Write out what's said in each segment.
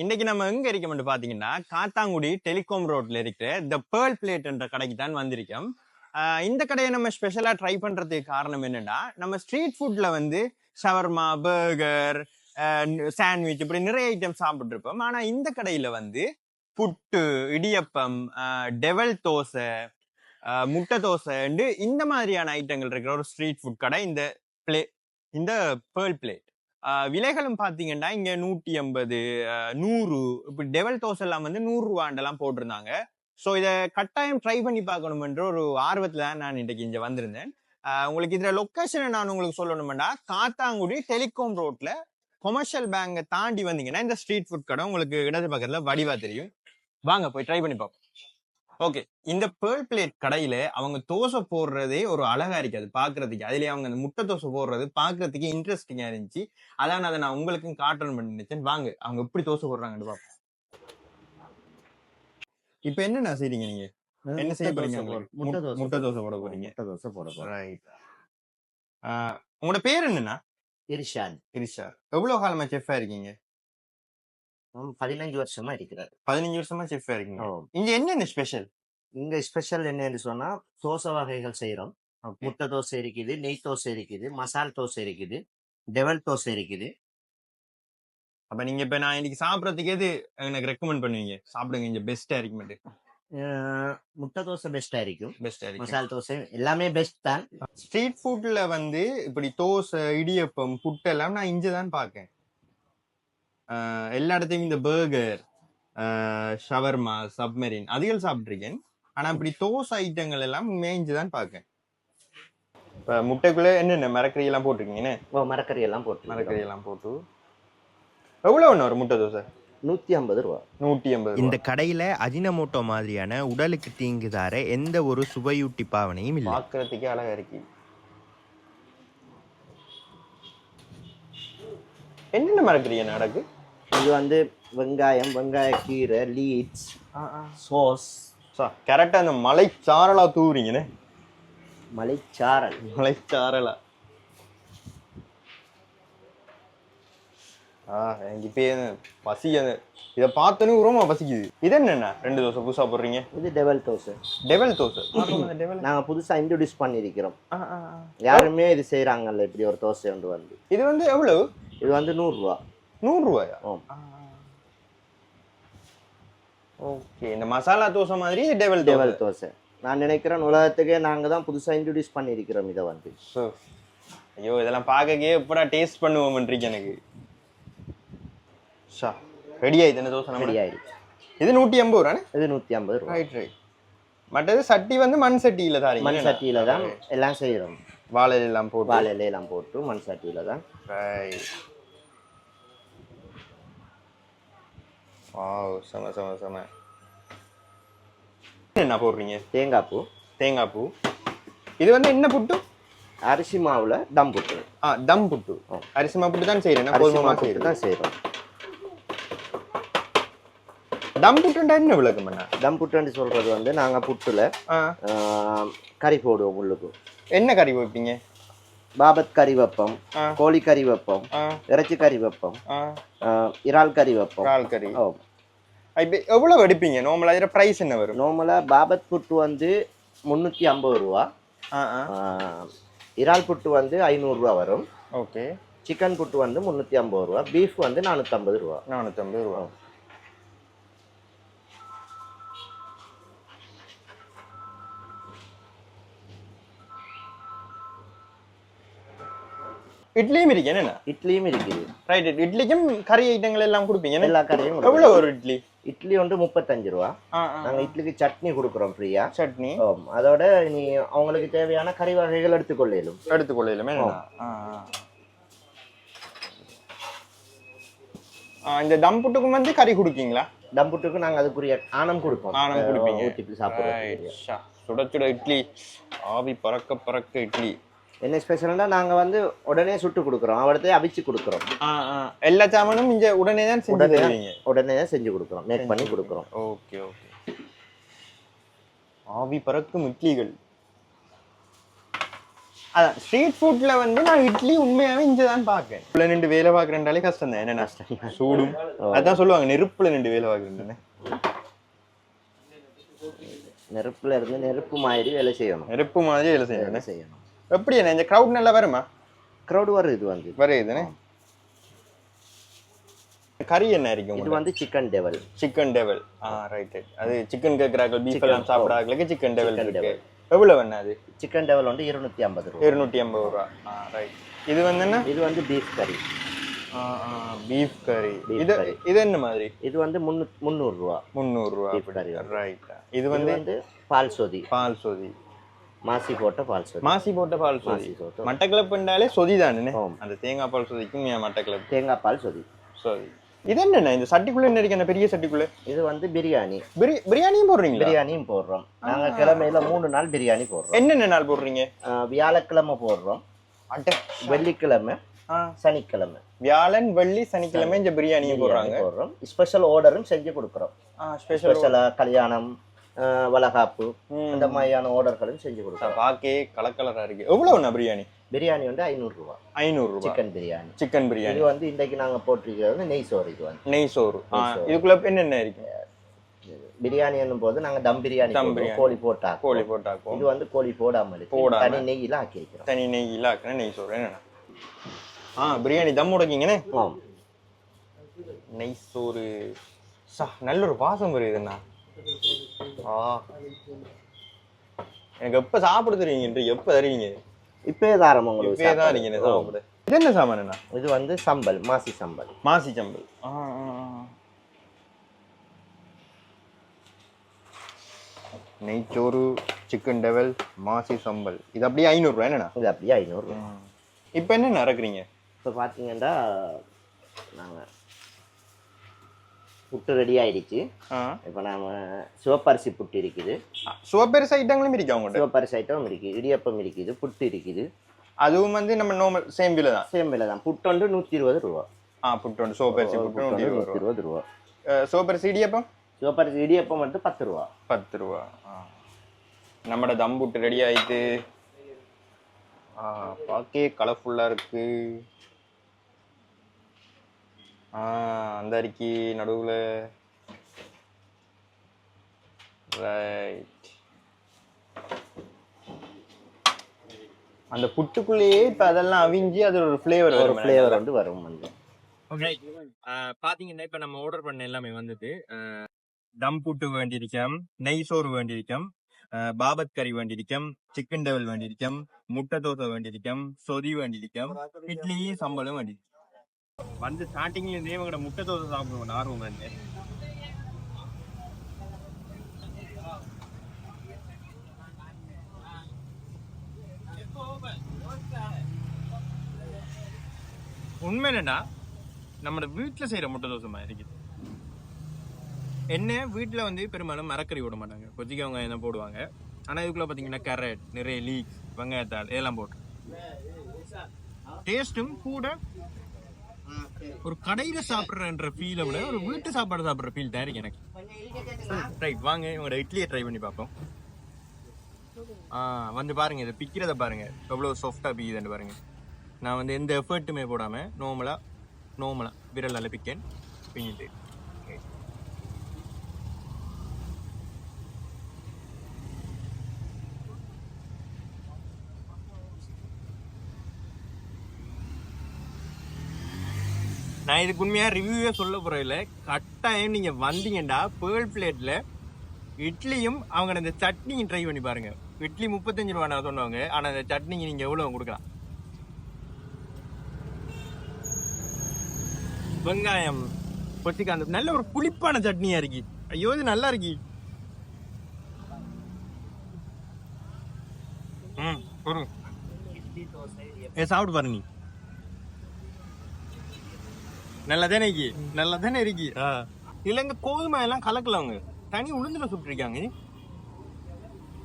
இன்னைக்கு நம்ம எங்க இருக்கோம்னு பாத்தீங்கன்னா காத்தாங்குடி டெலிகாம் ரோட்ல இருக்கிற த பேர்ல் பிளேட் என்ற கடைக்கு தான் வந்திருக்கோம். இந்த கடையை நம்ம ஸ்பெஷலா ட்ரை பண்றதுக்கு காரணம் என்னன்னா நம்ம ஸ்ட்ரீட் ஃபுட்ல வந்து ஷவர்மா பர்கர் சாண்ட்விச் இப்படி நிறைய ஐட்டம் சாப்பிட்ருப்போம் ஆனால் ஆனா இந்த கடையில வந்து புட்டு இடியப்பம் டெவல் தோசை முட்டை தோசைண்டு இந்த மாதிரியான ஐட்டங்கள் இருக்கிற ஒரு ஸ்ட்ரீட் ஃபுட் கடை இந்த பிளே இந்த பேர்ல் பிளேட் விலைகளும் பார்த்தீங்கன்னா இங்கே நூற்றி ஐம்பது நூறு இப்போ டெவல் தோசை எல்லாம் வந்து நூறுரூவாண்டெல்லாம் போட்டிருந்தாங்க. ஸோ இதை கட்டாயம் ட்ரை பண்ணி பார்க்கணுமென்ற ஒரு ஆர்வத்தில் தான் நான் இன்றைக்கு இங்கே வந்திருந்தேன். உங்களுக்கு இதில் லொக்கேஷனை நான் உங்களுக்கு சொல்லணுமெண்டா காத்தாங்குடி டெலிகாம் ரோட்டில் கொமர்ஷியல் பேங்கை தாண்டி வந்தீங்கன்னா இந்த ஸ்ட்ரீட் ஃபுட் கடை உங்களுக்கு இடது பக்கத்தில் வடிவா தெரியும். வாங்க போய் ட்ரை பண்ணி பார்ப்போம். ஓகே இந்த பேர்ல் பிளேட் கடையில அவங்க தோசை போடுறதே ஒரு அழகா இருக்காது பாக்குறதுக்கு. அதுலயே அவங்க அந்த முட்டை தோசை போடுறது பாக்குறதுக்கு இன்ட்ரெஸ்டிங்கா இருந்துச்சு. அதான் அதை நான் உங்களுக்கும் காட்டணும் பண்ணி நினைச்சேன். வாங்க. அவங்க எப்படி தோசை போடுறாங்கன்னு பார்ப்போம். இப்போ என்னண்ணா செய்றீங்க நீங்க? என்ன செய்ய போறீங்க உங்களுக்கு? முட்டை தோசை போட போறீங்க. முட்டை தோசை போட போறேன் ரைட் உங்களோட பேர் என்னண்ணா இர்ஷான் கிரிஷா எவ்வளவு காலமா செஃப்பா இருக்கீங்க? பதினஞ்சு வருஷமா இருக்கிறார். பதினஞ்சு வருஷமா செஃப்பா இருக்கீங்க. இங்க என்னென்ன ஸ்பெஷல் இங்க ஸ்பெஷல் என்னன்னு சொன்னா தோசை வகைகள் செய்யறோம் முட்டை தோசை இருக்குது நெய் தோசை இருக்குது மசால் தோசை இருக்குது டெவல் தோசை இருக்குது. அப்ப நீங்க இப்ப நான் இன்னைக்கு சாப்பிடறதுக்கு எது எனக்கு ரெக்கமெண்ட் பண்ணுவீங்க? சாப்பிடுங்க இங்க பெஸ்டா இருக்குமெண்டு முட்டை தோசை பெஸ்டா இருக்கும். பெஸ்டா இருக்கு மசால் தோசை எல்லாமே பெஸ்ட் தான். ஸ்ட்ரீட் ஃபுட்ல வந்து இப்படி தோசை இடியப்பம் புட்டெல்லாம் நான் இங்கே தான் பார்க்கேன். ஆஹ் எல்லா இடத்தையும் இந்த பர்கர் ஷவர்மா சப்மெரின் அதுகள் சாப்பிட்ருக்கேன் ஆனா இப்படி தோசை ஐட்டங்கள் எல்லாம் மேய்ஞ்சு தான் பார்க்கேன் இப்போ முட்டைக்குள்ள என்னென்ன மரக்கறி எல்லாம் போட்டிருக்கீங்கன்னு ஓ மரக்கறி எல்லாம் போட்டு. மரக்கறி எல்லாம் போட்டு. எவ்வளோ ஒன்று வரும் முட்டை தோசை? நூத்தி ஐம்பது ரூபா. நூற்றி எண்பது இந்த கடையில அஜினமோட்டோ மாதிரியான உடலுக்கு தீங்கு தர எந்த ஒரு சுவையூட்டி பாவனையும் இல்லை. பார்க்கறதுக்கே அழகா இருக்கு. என்னென்ன மரக்கறி நடக்கு இது வந்து வெங்காயம் வெங்காய கீரை லீட்ஸ் சோஸ் கரெக்டாக அந்த மலை சாரலா தூவுறீங்கண்ணே மலைச்சாரல் மலை சாரலா ஆ எனக்கு இப்போ பசி அந்த இதை பார்த்தோன்னே உரமா பசிக்குது. இது என்னண்ணா ரெண்டு தோசை புதுசா போடுறீங்க? இது டெவல் தோசை. டெவல் தோசை. டெவல் நாங்க புதுசா இன்ட்ரோடியூஸ் பண்ணியிருக்கிறோம். யாருமே இது செய்றாங்கல்ல இப்படி ஒரு தோசை ஒன்று வந்து. இது வந்து எவ்வளவு? இது வந்து நூறு ரூபா நூறு ரூபாயா ஆம். ஓகே இந்த மசாலா தோசை மாதிரி டெவல் டெவல் தோசை. நான் நினைக்கிறேன் உலகத்துக்கே நாங்க தான் புதுசா இன்ட்ரோடியூஸ் பண்ணியிருக்கிறோம் இதை வந்து. ஐயோ இதெல்லாம் பார்க்கவே எப்படா டேஸ்ட் பண்ணுவோம்ன்றீங்க எனக்கு. ஷா. ரெடி ஆயிடுது இந்த தோசை ரெடி ஆயிடுச்சு. இது நூற்றி ஐம்பது ரூபானே இது நூத்தி ஐம்பது ரூபா. ரைட் ரைட் மற்றது சட்டி வந்து மண் சட்டியில தாரீங்க மண் சட்டியில தான் எல்லாம் செய்யறோம். வாழை எல்லாம் போட்டு. வாழை இலையெல்லாம் போட்டு மண் சட்டியில தான். ரைட் வாவ் செம செம செம என்ன போடுறீங்க தேங்காய் பூ தேங்காய் பூ இது வந்து என்ன புட்டு அரிசி மாவுல டம் புட்டு ஆ தம் புட்டு அரிசி மா புட்டு தான் செய்யறேன் அரிசி கோதுமை மாவு செய்யறேன் தான் செய்யறோம் தம் புட்டுண்டா என்ன விளக்கம் பண்ண டம் புட்டுன்னு சொல்றது வந்து நாங்க புட்டுல ஆ கறி போடுவோம் உள்ளுக்கு என்ன கறி வைப்பீங்க பாபத் கறி வைப்போம். கோழி கறி வைப்போம் இறைச்சி கறி வைப்போம் இறால் கறி வைப்போம் இறால் கறி ஓ இப்போ எவ்வளவு எடுப்பீங்க? நார்மலா இதுல பிரைஸ் என்ன வரும்? நார்மலா பாபத் புட்டு வந்து முந்நூற்றி ஐம்பது ரூபா. இறால் புட்டு வந்து ஐநூறுரூவா வரும். ஓகே. சிக்கன் புட்டு வந்து முந்நூற்றி ஐம்பது ரூபா. பீஃப் வந்து நானூற்றம்பது ரூபா. நானூற்றம்பது ரூபா. இட்லியும் இருக்கு என்ன இட்லியும் இருக்குது ரைட் இட்லிக்கும் கறி ஐட்டங்கள் எல்லாம் கொடுப்பீங்க? எல்லா கறியும். எவ்வளவு ஒரு இட்லி? இட்லி வந்து முப்பத்தஞ்சு ரூபா. நாங்கள் இட்லிக்கு சட்னி கொடுக்குறோம் ஃப்ரீயா. சட்னி. அதோட நீ அவங்களுக்கு தேவையான கறி வகைகள் எடுத்துக்கொள்ளும் எடுத்துக்கொள்ளலாமே இந்த தம் புட்டுக்கும் வந்து கறி கொடுக்கீங்களா டம்புட்டுக்கு நாங்கள் அதுக்குரிய ஆணம் கொடுப்போம். ஆணம் கொடுப்பீங்க. ஷா. சுட சுட இட்லி. ஆவி பறக்க பறக்க இட்லி. என்ன ஸ்பெஷல்னா நாங்கள் வந்து உடனே சுட்டு கொடுக்குறோம். அவடத்தையே அவிச்சு கொடுக்குறோம். எல்லா சாமானும் இங்க உடனே தான் செஞ்சு உடனே தருவீங்க. உடனே தான் செஞ்சு கொடுக்குறோம். மேக் பண்ணி கொடுக்குறோம். Okay okay. ஆவி பறக்கும் இட்லிகள். அதான் ஸ்ட்ரீட் ஃபுட்ல வந்து நான் இட்லி உண்மையாவே இங்க தான் பார்க்கேன் உள்ள நின்று வேலை பார்க்கறேன்டாலே கஷ்டம் தான். என்ன சூடும். அதான் சொல்லுவாங்க நெருப்புல நின்று வேலை பார்க்கறேன்னு. நெருப்புல இருந்து நெருப்பு மாதிரி வேலை செய்யணும். நெருப்பு மாதிரி வேலை வேலை செய்யணும் செய்யணும். எப்படி என்ன? இந்த க்ரௌட் நல்லா வருமா? க்ரௌட் வருது இது வந்து. வருதுன்னு கறி என்ன இருக்கும் இது வந்து chicken devil chicken devil ah right அது சிக்கன் கேட்கறாங்க பீஃப் எல்லாம் Chicken, சாப்பிடாங்களுக்கு சிக்கன் டெவல் Chicken இருக்கு. எவ்வளவு வேணா அது? சிக்கன் டெவல் வந்து இருநூத்தி ஐம்பது ரூபா. இருநூத்தி ஐம்பது ரூபா. ஆ ரைட் இது வந்து என்ன? இது வந்து பீஃப் கறி பீஃப் கறி இது. இது என்ன மாதிரி? இது வந்து முந்நூறு ரூபா. முந்நூறு ரூபா. ரைட் இது வந்து பால் சொதி. பால் சொதி. மாசி போட்ட பால் சொதி மாசி போட்ட பால் சொதி மட்டக்கிழப்புண்டாலே சொதி தானே. அந்த தேங்காய் பால் சொதிக்கும் மட்டக்கிழப்பு தேங்காய் பால் சொதி சொதி இது என்னண்ணா இந்த சட்டிக்குள்ள என்ன இருக்கு? பெரிய சட்டிக்குள்ள? இது வந்து பிரியாணி. பிரி- பிரியாணியும் போடுறீங்களா? பிரியாணியும் போடுறோம். நாங்க கிழமையில மூணு நாள் பிரியாணி போடுறோம். என்னென்ன நாள் போடுறீங்க? வியாழக்கிழமை போடுறோம். வெள்ளிக்கிழமை சனிக்கிழமை. வியாழன் வெள்ளி சனிக்கிழமை இந்த பிரியாணியும் போடுறாங்க. போடுறோம். ஸ்பெஷல் ஆர்டரும் செஞ்சு கொடுக்குறோம். ஸ்பெஷல் ஸ்பெஷலா கல்யாணம் வளகாப்பு அந்த மாதிரியான ஆர்டர்களும் செஞ்சு கொடுக்குறோம் பாக்கே கலக்கலரா இருக்கு. எவ்வளவுண்ணா பிரியாணி? பிரியாணி வந்து ஐநூறு ரூபா. ஐநூறு ரூபாய் சிக்கன் பிரியாணி. சிக்கன் பிரியாணி. இது வந்து இன்றைக்கு நாங்க போட்டிருக்கிறது வந்து நெய் சோறு இது வந்து. நெய் சோறு. இதுக்குள்ள என்னென்ன இருக்கு? பிரியாணி என்னும் போது நாங்க தம் பிரியாணி தம். கோழி போட்டா கோழி போட்டாக்கும். இது வந்து கோழி போடாம இருக்கு. போடாம. தனி நெய்யில ஆக்கி வைக்கிறோம். தனி நெய் இல்லாக்குன நெய் சோறு. என்னண்ணா? ஆ பிரியாணி தம் உடைக்கிங்கண்ணே. நெய் சோறு. சா நல்ல ஒரு வாசம் வருதுண்ணா எனக்கு எப்ப சாப்பிட தெரியுங்க எப்ப தருவீங்க? இப்பயே தாரம் உங்களுக்கு இப்பயே தான் ஓ. சாப்பிட. இது என்ன சாமான்ண்ணா இது வந்து சம்பல் மாசி சம்பல். மாசி சம்பல். நெய்ச்சோறு சிக்கன் டெவல் மாசி சம்பல். இது அப்படியே ஐநூறுரூவா என்னண்ணா? இது அப்படியே ஐநூறு இப்போ என்ன நடக்கிறீங்க இப்போ பார்த்தீங்கன்னா நாங்கள் புட்டு ரெடி ஆயிடுச்சு. இப்போ நாம சிவப்பரிசி புட்டு இருக்குது. சுவப்பெருசு ஐட்டங்களும் இருக்கு அவங்கள்ட்ட சிவப்பரிசி ஐட்டம் இருக்குது இடியப்பம் இருக்குது புட்டு இருக்குது. அதுவும் வந்து நம்ம நார்மல் சேம் விலை தான்? சேம் விலை தான். புட்டு வந்து நூற்றி இருபது ரூபா. ஆ புட்டு ஒன்று சோப்பரிசி புட்டு நூற்றி இருபது ரூபா. சோப்பரிசி இடியப்பம்? சிவப்பரிசி இடியப்பம் வந்து பத்து ரூபா. பத்து ரூபா. நம்மட தம் புட்டு ரெடி ஆயிட்டு. ஆ பார்க்கே கலர்ஃபுல்லாக இருக்கு. அந்த அரிக்கி நடுவில். ரைட் அந்த புட்டுக்குள்ளேயே இப்போ அதெல்லாம் அவிஞ்சு அது ஒரு ஃப்ளேவர் ஒரு ஃப்ளேவர் வந்து வரும் வந்து. ஓகே பாத்தீங்கன்னா இப்ப நம்ம ஆர்டர் பண்ண எல்லாமே வந்துட்டு தம் புட்டு வேண்டியிருக்கம் நெய் சோறு வேண்டியிருக்கம் பாபத் கறி வேண்டியிருக்கம் சிக்கன் டெவல் வேண்டியிருக்கம் முட்டை தோசை வேண்டியிருக்கம் சொதி வேண்டியிருக்கம் இட்லி சம்பளம் வேண்டி வந்து ஸ்டார்டிங்ல இருந்தே இவங்க முட்டை தோசை சாப்பிடுவோம் ஆர்வம் வந்து உண்மை என்னன்னா நம்ம வீட்டில் செய்யற முட்டை தோசை மாதிரி இருக்குது. என்ன வீட்டில் வந்து பெரும்பாலும் மரக்கறி விட மாட்டாங்க. கொச்சிக்கு அவங்க என்ன போடுவாங்க. ஆனால் இதுக்குள்ள பார்த்தீங்கன்னா கேரட் நிறைய லீக் வெங்காயத்தாள் இதெல்லாம் போட்டு டேஸ்ட்டும் கூட ஒரு கடையில சாப்பிடுறன்ற ஃபீலை விட ஒரு வீட்டு சாப்பாடு சாப்பிடுற ஃபீல் தான் இருக்கு எனக்கு. ரைட் வாங்க இவங்களோட இட்லியை ட்ரை பண்ணி பார்ப்போம். ஆ வந்து பாருங்க இதை பிக்கிறத பாருங்க. எவ்வளோ சாஃப்டாக பிக்குதுன்னு பாருங்க. நான் வந்து எந்த எஃபர்ட்டுமே போடாமல் நார்மலா நார்மலா விரலால பிக்கேன். பிங்கிட்டு நான் இதுக்கு உண்மையாக ரிவ்யூவே சொல்ல போகிறதில்ல கட்டாயம் நீங்கள் வந்தீங்கடா பேர்ல் பிளேட்டில் இட்லியும் அவங்க அந்த சட்னியும் ட்ரை பண்ணி பாருங்கள் இட்லி முப்பத்தஞ்சு ரூபா நான் சொன்னவங்க. ஆனால் அந்த சட்னிக்கு நீங்கள் எவ்வளோ கொடுக்கலாம்? வெங்காயம் கொச்சிக்காந்த நல்ல ஒரு புளிப்பான சட்னியாக இருக்கு. ஐயோ இது நல்லா இருக்கு. ம் ஏ சாப்பிட்டு பாருங்க நீ. நல்லதானே இருக்கு? நல்லதானே இருக்கு? இல்ல இந்த கோதுமை எல்லாம் கலக்கல அவங்க. தனி உளுந்துல சுட்டுருக்காங்க.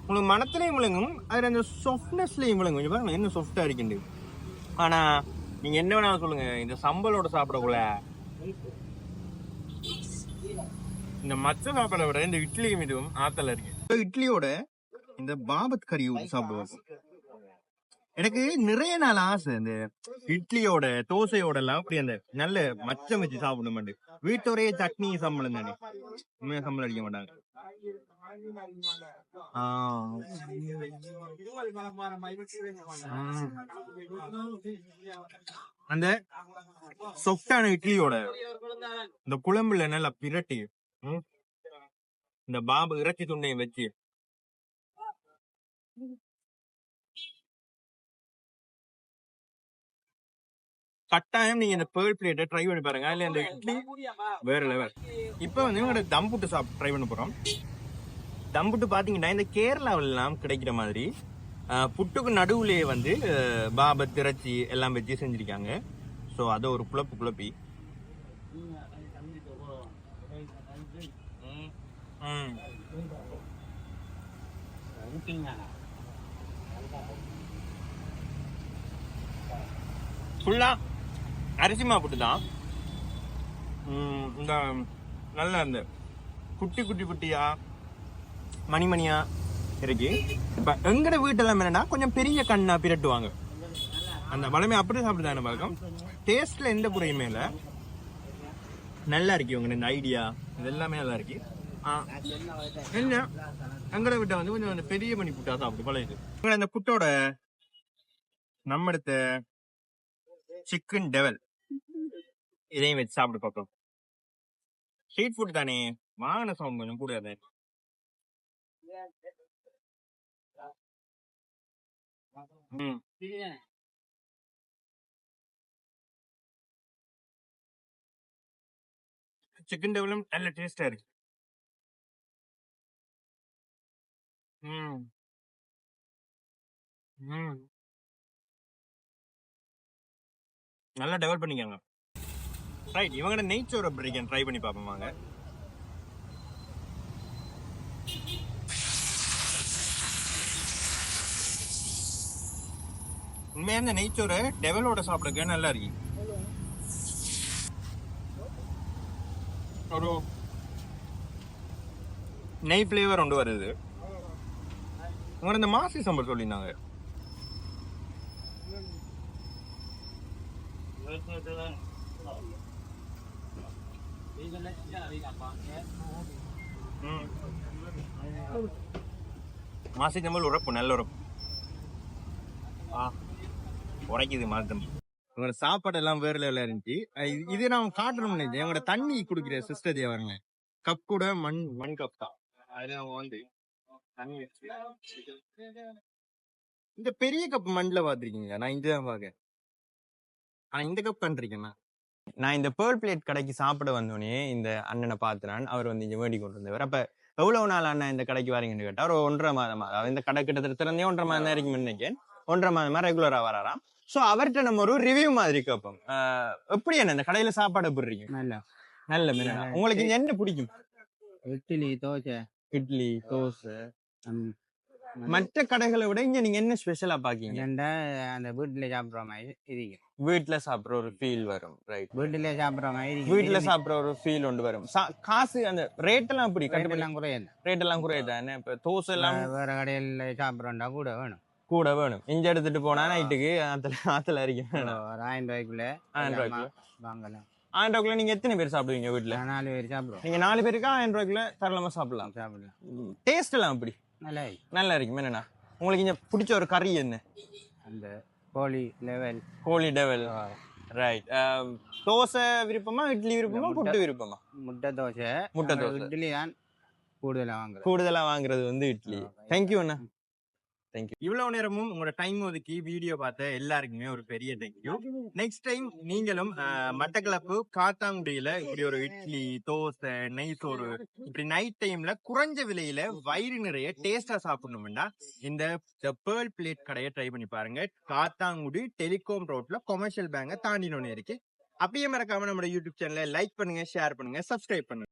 உங்களுக்கு மனத்திலையும் விளங்கும் அதுல அந்த சாஃப்ட்னஸ்லயும் விளங்கும். இங்க பாருங்க என்ன சாஃப்டா இருக்குண்டு ஆனா நீங்க என்ன வேணாலும் சொல்லுங்க. இந்த சம்பளோட சாப்பிடக்குள்ள இந்த மச்ச சாப்பாடை விட இந்த இட்லியும் இதுவும் ஆத்தல இருக்கு. இப்ப இட்லியோட இந்த பாபத் கறி சாப்பிடுவோம் எனக்கு நிறைய நாள் ஆசை. இந்த இட்லியோட தோசையோட எல்லாம் அப்படி அந்த நல்ல மச்சம் வச்சு சாப்பிடணும் வீட்டோடைய சட்னி சம்பளம் தானே சம்பளம் அடிக்க மாட்டாங்க. அந்த சொஃப்டான இட்லியோட இந்த குழம்புல நல்லா பிரட்டி இந்த பாபு இறைச்சி துண்டையும் வச்சு. கட்டாயம் நீங்க இந்த பேர்ல் பிளேட்டை ட்ரை பண்ணி பாருங்க. இல்ல இந்த இட்லி வேற லெவல் இப்போ வந்து இவங்க தம் புட்டு சாப்பிட்டு ட்ரை பண்ண போறோம். தம் புட்டு பாத்தீங்கன்னா இந்த கேரளாவில எல்லாம் கிடைக்கிற மாதிரி புட்டுக்கு நடுவுலயே வந்து அஹ், பாபத் இறைச்சி எல்லாம் வச்சு செஞ்சிருக்காங்க. ஸோ அதை ஒரு குழப்பு குழப்பி ம். அரிசி மா புட்டு தான். இந்த நல்ல அந்த குட்டி குட்டி குட்டியா மணிமணியா இருக்கு. இப்போ எங்கட வீட்டெல்லாம் என்னன்னா கொஞ்சம் பெரிய கண்ணா பிரட்டுவாங்க. அந்த வளமே அப்படி சாப்பிட்டுதான பழக்கம் டேஸ்ட்ல எந்த குறையுமே இல்லை. நல்லா இருக்கு உங்க இந்த ஐடியா இது எல்லாமே நல்லா இருக்கு. ஆ, என்ன? எங்கட வீட்டை வந்து கொஞ்சம் அந்த பெரிய மணி புட்டா சாப்பிட்டு பழையது. உங்களை புட்டோட நம்ம எடுத்த சிக்கன் டெவல் இதையும் வச்சு சாப்பிட்டு பார்ப்போம் ஸ்ட்ரீட் ஃபுட் தானே? வாங்கின சவுண்ட் கொஞ்சம் கூடாது ம். சிக்கன் டெவலும் நல்ல டேஸ்டா இருக்கு. ம். ம். நல்லா டெவலப் பண்ணிக்கோங்க. ரைட் இவங்க நெய்ச்சோர் பிரிக்கன் ட்ரை பண்ணி பார்ப்போம் வாங்க. உண்மையா இந்த நெய்ச்சோரை டெவலோட சாப்பிடுக்க நல்லா இருக்கு. ஒரு நெய் ஃப்ளேவர் கொண்டு வருது. உங்களோட இந்த மாசி சம்பல் சொல்லியிருந்தாங்க. மாசி தம்பல் உரப்பு நல்ல உரப்பு. ஆ உரைக்குது மாதம் உங்களோட சாப்பாடு எல்லாம் வேற லெவலில் இருந்துச்சு. இது- நான் காட்டணும்னு நினைச்சேன். உங்களோட தண்ணி குடிக்கிற சிஸ்டர் தேவருங்க கப் கூட மண் மண் கப் தான். அதுல அவங்க வந்து தண்ணி இந்த பெரிய கப் மண்ணில் பார்த்துருக்கீங்க நான் இங்கே தான் பார்க்க ஆனா இந்த கப் கண்டிருக்கேன் நான் இந்த பேர்ல் பிளேட் கடைக்கு சாப்பிட வந்தோடனே இந்த அண்ணனை பார்த்துனான் அவர் வந்து இங்க வேண்டி கொண்டு வந்தவர். அப்ப எவ்வளவு நாள் அண்ணன் இந்த கடைக்கு வரீங்கன்னு கேட்டா ஒரு ஒன்றரை மாதமா அதாவது இந்த கடை கிட்டத்தட்ட திறந்தே ஒன்றரை மாதம் தான் இருக்கும் நினைக்கிறேன். ஒன்றரை மாதமா ரெகுலரா வராராம். சோ அவர்கிட்ட நம்ம ஒரு ரிவ்யூ மாதிரி கேட்போம். ஆஹ் எப்படி என்ன இந்த கடையில சாப்பாடு இருக்கு நல்ல. நல்ல மீனா உங்களுக்கு இங்க என்ன பிடிக்கும்? இட்லி தோசை. இட்லி தோசை. மற்ற கடைகளை விட இங்க நீங்க என்ன ஸ்பெஷலா பாக்கீங்க? அந்த வீட்டுல சாப்பிடுற மாதிரி இருக்கு. வீட்ல சாப்பிடுற ஒரு ஃபீல் வரும் ரைட் வீட்டுல சாப்பிடுற மாதிரி. வீட்ல சாப்பிடுற ஒரு ஃபீல் ஒன்று வரும். காசு அந்த ரேட் எல்லாம் அப்படி rate கட்டுப்படி எல்லாம் குறையாது. ரேட் எல்லாம் குறையுதானே? இப்ப தோசை எல்லாம் வேற கடையில சாப்பிடுறோம்டா கூட வேணும். கூட வேணும். இங்க எடுத்துட்டு போனா நைட்டுக்கு ஆத்துல ஆத்துல அரிக்க ஒரு ஆயிரம் ரூபாய்க்குள்ள ஆயிரம் ரூபாய்க்குள்ள. வாங்கலாம். ஆயிரம் ரூபாய்க்குள்ள நீங்க எத்தனை பேர் சாப்பிடுவீங்க நான் நாலு பேர் சாப்பிடுவோம். நீங்க நாலு பேருக்கு ஆயிரம் ரூபாய்க்குள்ள தாராளமா சாப்பிடலாம். சாப்பிடலாம். டேஸ்ட் எல்லாம் அப்படி நல்லா இருக்கு. நல்லா இருக்கும் என்னண்ணா? உங்களுக்கு இங்க பிடிச்ச ஒரு கறி என்ன? அந்த கோழி லெவல் கோழி டெவல் ரைட் தோசை விருப்பமா இட்லி விருப்பமா. புட்டு விருப்பமா? முட்டை தோசை. முட்டை தோசை. இட்லி தான் கூடுதலா வாங்குறோம் கூடுதலா வாங்குறது வந்து இட்லி. தேங்க்யூ அண்ணா. தேங்க்யூ இவ்வளவு நேரமும் உங்களோட டைம் ஒதுக்கி வீடியோ பார்த்த எல்லாருக்குமே ஒரு பெரிய தேங்க்யூ நெக்ஸ்ட் டைம் நீங்களும் மட்டக்களப்பு காத்தாங்குடியில இப்படி ஒரு இட்லி தோசை நெய் சோறு இப்படி நைட் டைம்ல குறைஞ்ச விலையில வயிறு நிறைய டேஸ்டா சாப்பிடணும்னா இந்த பேர்ல் பிளேட் கடையை ட்ரை பண்ணி பாருங்க. காத்தாங்குடி டெலிகாம் ரோட்ல கொமர்ஷியல் பேங்க தாண்டினோன்னு இருக்கு. அப்படியே மறக்காம நம்ம யூடியூப் சேனலை லைக் பண்ணுங்க ஷேர் பண்ணுங்க சப்ஸ்கிரைப் பண்ணுங்க.